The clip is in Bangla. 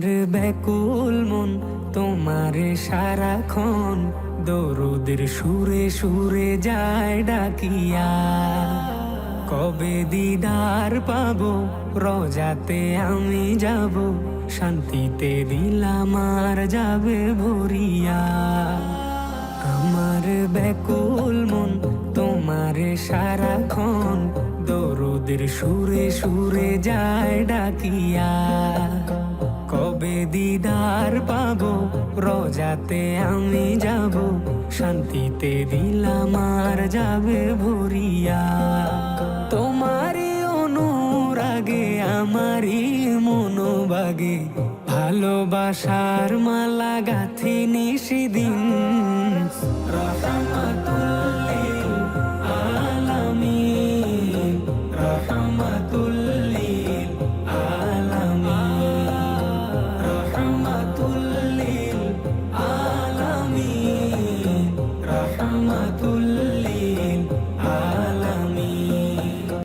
আমার ব্যাকুল মন, তোমার সারাক্ষণ দরুদের সুরে সুরে যায় ডাকিয়া। কবে দিদার পাবো, রজাতে আমি যাব, শান্তিতে দিলাম আর যাবে ভরিয়া। আমার ব্যাকুল মন, তোমার সারাক্ষণ দরুদের সুরে সুরে যায় ডাকিয়া। কবে দিদার পাবো, রজাতে আমি যাব, শান্তিতে দিলাম আর যাবে ভরিয়া। তোমারই অনুরাগে, আমারই মনোবাগে, ভালোবাসার মালা গাথি নিশিদিন রহমাতুল্লিল তুল